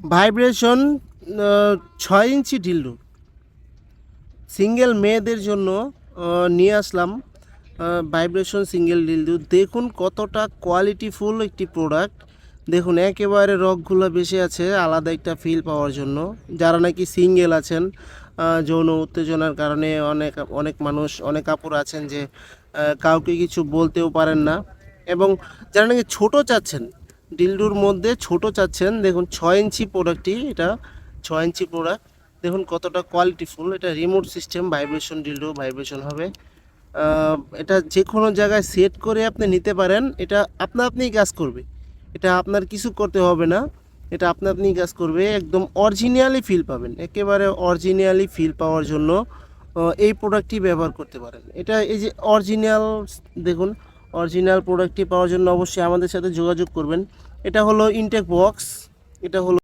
Vibration ছয় ইঞ্চি ডিল্ডু single মেয়েদের জন্য নিয়ে আসলাম ভাইব্রেশন সিঙ্গেল ডিল্ডু দেখুন কতটা কোয়ালিটিফুল একটি প্রোডাক্ট দেখুন, একেবারে রকগুলো বেশি আছে, আলাদা একটা ফিল পাওয়ার জন্য। যারা নাকি সিঙ্গেল আছেন যৌন উত্তেজনার কারণে অনেক অনেক মানুষ, অনেক কাপড় আছেন যে কাউকে কিছু বলতেও পারেন না। এবং যারা নাকি ছোট চাচ্ছেন ডিলডুর মধ্যে ছোট চাচ্ছেন। দেখুন, ছয় ইঞ্চি প্রোডাক্টটি এটা, ছয় ইঞ্চি প্রোডাক্ট দেখুন, কতটা কোয়ালিটিফুল এটা remote system vibration dildo vibration হবে। এটা যে কোনো জায়গায় সেট করে আপনি নিতে পারেন। এটা আপনা আপনিই কাজ করবে। এটা আপনার কিছু করতে হবে না। এটা আপনা আপনিই কাজ করবে। একদম অরিজিনালি ফিল পাবেন। একেবারে অরিজিনালি ফিল পাওয়ার জন্য এই প্রোডাক্টটি ব্যবহার করতে পারেন। এটা এই যে অরিজিনাল দেখুন অরিজিনাল প্রোডাক্টটি পাওয়ার জন্য অবশ্যই আমাদের সাথে যোগাযোগ করবেন। এটা হলো ইনটেক বক্স এটা হলো